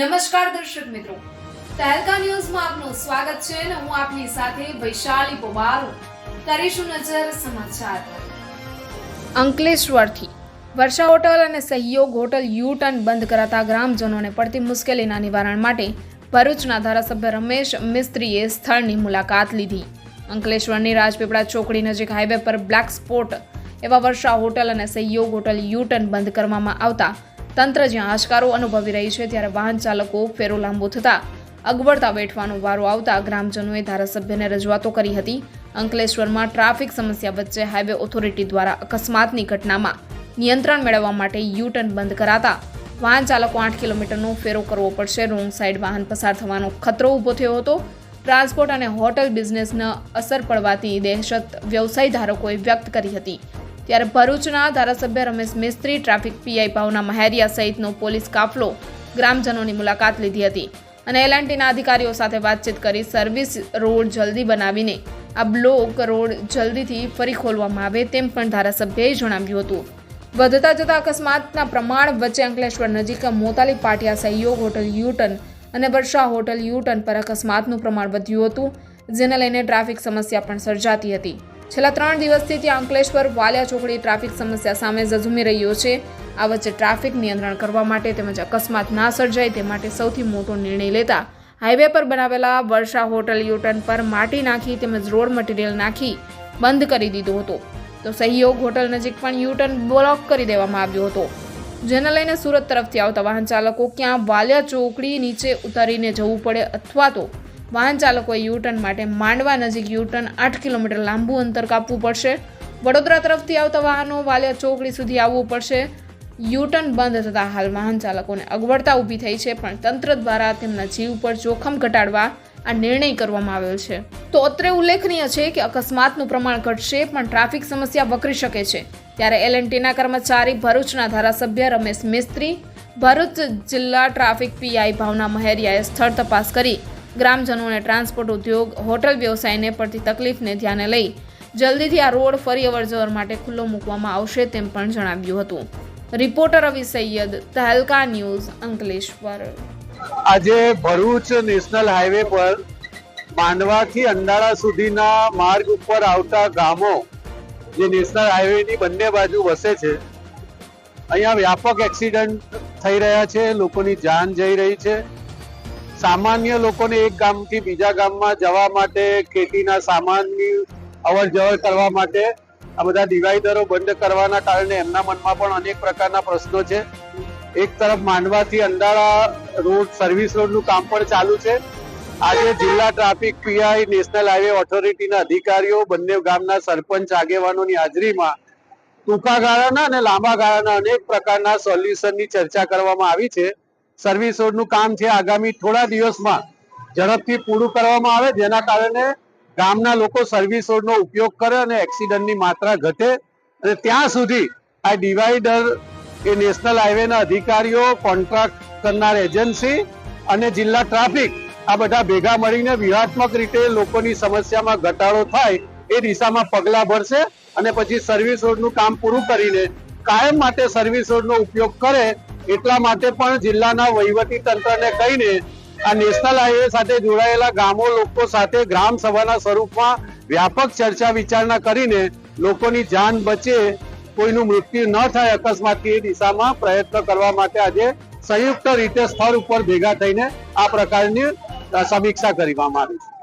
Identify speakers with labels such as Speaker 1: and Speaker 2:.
Speaker 1: નમસ્કાર દર્શક મિત્રો. તહેલકા ન્યૂઝમાં આપનું સ્વાગત છે અને હું આપની સાથે વૈશાલી પોબારો કરીશું નજર સમાચાર. અંકલેશ્વરથી વર્ષા હોટલ અને સહયોગ હોટલ યુ ટર્ન બંધ કરાતા ગ્રામજનોને પડતી મુશ્કેલીના નિવારણ માટે ભરૂચના ધારાસભ્ય રમેશ મિસ્ત્રીએ સ્થળની મુલાકાત લીધી. અંકલેશ્વરની રાજપીપળા ચોકડી નજીક હાઈવે પર બ્લેક સ્પોટ એવા વર્ષા હોટલ અને સહયોગ હોટલ યુ ટર્ન બંધ કરવામાં આવતા તંત્ર જ્યાં આશકારો અનુભવી રહી છે ત્યારે વાહન ચાલકો ફેરો લાંબો થતા અગવડતા વેઠવાનો વારો આવતા ગ્રામજનોએ ધારાસભ્યને રજૂઆતો કરી હતી. અંકલેશ્વરમાં ટ્રાફિક સમસ્યા વચ્ચે હાઈવે ઓથોરિટી દ્વારા અકસ્માતની ઘટનામાં નિયંત્રણ મેળવવા માટે યુ ટર્ન બંધ કરાતા વાહન ચાલકો આઠ કિલોમીટરનો ફેરો કરવો પડશે. રોંગ સાઈડ વાહન પસાર થવાનો ખતરો ઊભો થયો હતો. ટ્રાન્સપોર્ટ અને હોટલ બિઝનેસને અસર પડવાથી દહેશત વ્યવસાય ધારકોએ વ્યક્ત કરી હતી. ત્યારે ભરૂચના ધારાસભ્ય રમેશ મિસ્ત્રી ટ્રાફિક પીઆઈ ભાવના મહેરિયા સહિતનો પોલીસ કાફલો ગ્રામજનોની મુલાકાત લીધી હતી અને એલએનટીના અધિકારીઓ સાથે વાતચીત કરી સર્વિસ રોડ જલ્દી બનાવીને આ બ્લોક રોડ જલ્દીથી ફરી ખોલવામાં આવે તેમ પણ ધારાસભ્યએ જણાવ્યું હતું. વધતા જતા અકસ્માતના પ્રમાણ વચ્ચે અંકલેશ્વર નજીક મોતાલી પાટિયા સહયોગ હોટલ યુટન અને વર્ષા હોટલ યુટર્ન પર અકસ્માતનું પ્રમાણ વધ્યું હતું. જેને લઈને ટ્રાફિક સમસ્યા પણ સર્જાતી હતી. છેલ્લા ત્રણ દિવસથી ત્યાં અંકલેશ્વર વાલિયા ચોકડી ટ્રાફિક સમસ્યા સામે ઝઝુમી રહ્યો છે. આ વચ્ચે ટ્રાફિક નિયંત્રણ કરવા માટે તેમજ અકસ્માત ના સર્જાય તે માટે સૌથી મોટો નિર્ણય લેતા હાઈવે પર બનાવેલા વર્ષા હોટલ યુટર્ન પર માટી નાખી તેમજ રોડ મટીરિયલ નાખી બંધ કરી દીધો હતો. તો સહયોગ હોટલ નજીક પણ યુટર્ન બ્લોક કરી દેવામાં આવ્યો હતો. જેને લઈને સુરત તરફથી આવતા વાહન ચાલકો ક્યાં વાલિયા ચોકડી નીચે ઉતારીને જવું પડે અથવા તો વાહન ચાલકોએ યુટર્ન માટે માંડવા નજીક યુટર્ન આઠ કિલોમીટર લાંબુ અંતર કાપવું પડશે. વડોદરા તરફથી આવતા વાહનો વાલિયા ચોકડી સુધી આવવું પડશે. યુટર્ન બંધ થતાં હાલ વાહન ચાલકોને અગવડતા ઊભી થઈ છે, પણ તંત્ર દ્વારા તેમના જીવ પર જોખમ ઘટાડવા આ નિર્ણય કરવામાં આવ્યો છે. તો અત્રે ઉલ્લેખનીય છે કે અકસ્માતનું પ્રમાણ ઘટશે, પણ ટ્રાફિક સમસ્યા વકરી શકે છે. ત્યારે એલએનટીના કર્મચારી ભરૂચના ધારાસભ્ય રમેશ મિસ્ત્રી ભરૂચ જિલ્લા ટ્રાફિક પીઆઈ ભાવના મહેરિયાએ સ્થળ તપાસ કરી. ગ્રામજનોને ટ્રાન્સપોર્ટ ઉદ્યોગ, હોટલ વ્યવસાયને પડતી તકલીફને ધ્યાને લઈ જલ્દીથી આ રોડ ફરી અવરજવર માટે ખુલ્લો મૂકવામાં આવશે તેમ પણ જણાવ્યું હતું. Reporter Ravi Sayed, Tehelka news, Ankleshwar.
Speaker 2: આજે ભરૂચ નેશનલ હાઈવે પર માંડવાથી અંડાળા સુધીના માર્ગ ઉપર આવતા ગામો જે નેશનલ હાઈવેની બંને બાજુ વસે છે, અહીંયા વ્યાપક એક્સિડન્ટ થઈ રહ્યા છે, લોકોની જાન જઈ રહી છે. સામાન્ય લોકોને એક ગામથી બીજા ગામમાં જવા માટે, ખેતીના સામાનની અવર જવર કરવા માટે આ બધા ડિવાઈડરો બંધ કરવાના કારણે એમના મનમાં પણ અનેક પ્રકારના પ્રશ્નો છે. એક તરફ માંડવાથી અંડાળા રોડ, સર્વિસ રોડનું કામ પણ ચાલુ છે. આજે જિલ્લા ટ્રાફિક પીઆઈ, નેશનલ હાઈવે ઓથોરિટીના અધિકારીઓ, બંને ગામના સરપંચ, આગેવાનોની હાજરીમાં ટૂંકા ગાળાના અને લાંબા ગાળાના અનેક પ્રકારના સોલ્યુશનની ચર્ચા કરવામાં આવી છે. સર્વિસ રોડનું કામ છે આગામી થોડા દિવસમાં ઝડપથી પૂરું કરવામાં આવે, જેના કારણે ગામના લોકો સર્વિસ રોડનો ઉપયોગ કરે અને એક્સિડન્ટની માત્રા ઘટે. અને ત્યાં સુધી આ ડિવાઈડર એ નેશનલ હાઈવેના અધિકારીઓ, કોન્ટ્રાક્ટ કરનાર એજન્સી અને જિલ્લા ટ્રાફિક આ બધા ભેગા મળીને વ્યૂહાત્મક રીતે લોકોની સમસ્યામાં ઘટાડો થાય એ દિશામાં પગલાં ભરશે અને પછી સર્વિસ રોડનું કામ પૂરું કરીને કાયમ માટે સર્વિસ રોડનો ઉપયોગ કરે એટલા માટે પણ જિલ્લાના વહીવટી તંત્રને કહીને આ નેશનલ હાઈવે સાથે જોડાયેલા ગામો લોકો સાથે ગ્રામ સભાના સ્વરૂપમાં વ્યાપક ચર્ચા વિચારણા કરીને લોકોની જાન બચે, કોઈનું મૃત્યુ ન થાય અકસ્માતથી એ દિશામાં પ્રયત્ન કરવા માટે આજે સંયુક્ત રીતે સ્થળ ઉપર ભેગા થઈને આ પ્રકારની સમીક્ષા કરવામાં આવી છે.